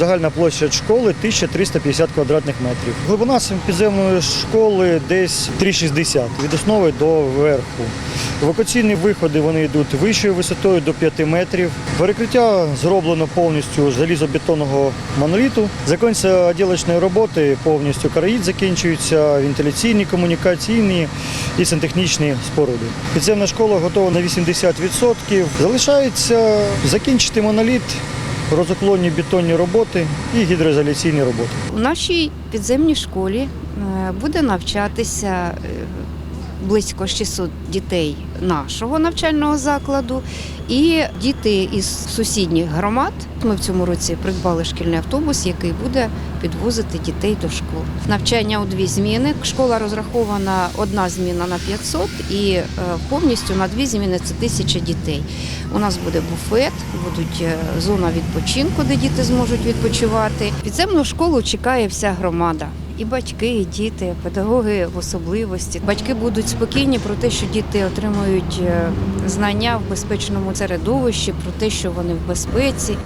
Загальна площа школи 1350 квадратних метрів. Глибина підземної школи десь 3,60 від основи до верху. Евакуаційні виходи вони йдуть вищою висотою до 5 метрів. Перекриття зроблено повністю залізобетонного моноліту. Закінчуються оділочні роботи, повністю караїд закінчуються, вентиляційні, комунікаційні і сантехнічні споруди. Підземна школа готова на 80%. Залишається закінчити моноліт, розоклонні бетонні роботи і гідроізоляційні роботи. У нашій підземній школі е, буде навчатися е, близько 600 дітей нашого навчального закладу і діти із сусідніх громад. Ми в цьому році придбали шкільний автобус, який буде підвозити дітей до школ. Навчання у дві зміни. Школа розрахована одна зміна на 500 і е, повністю на дві зміни це тисяча дітей. У нас буде буфет, будуть е, зона відпочинку, де діти зможуть відпочивати. Підземну школу чекає вся громада. І батьки, і діти, педагоги в особливості. Батьки будуть спокійні про те, що діти отримують е, знання в безпечному середовищі, про те, що вони в безпеці.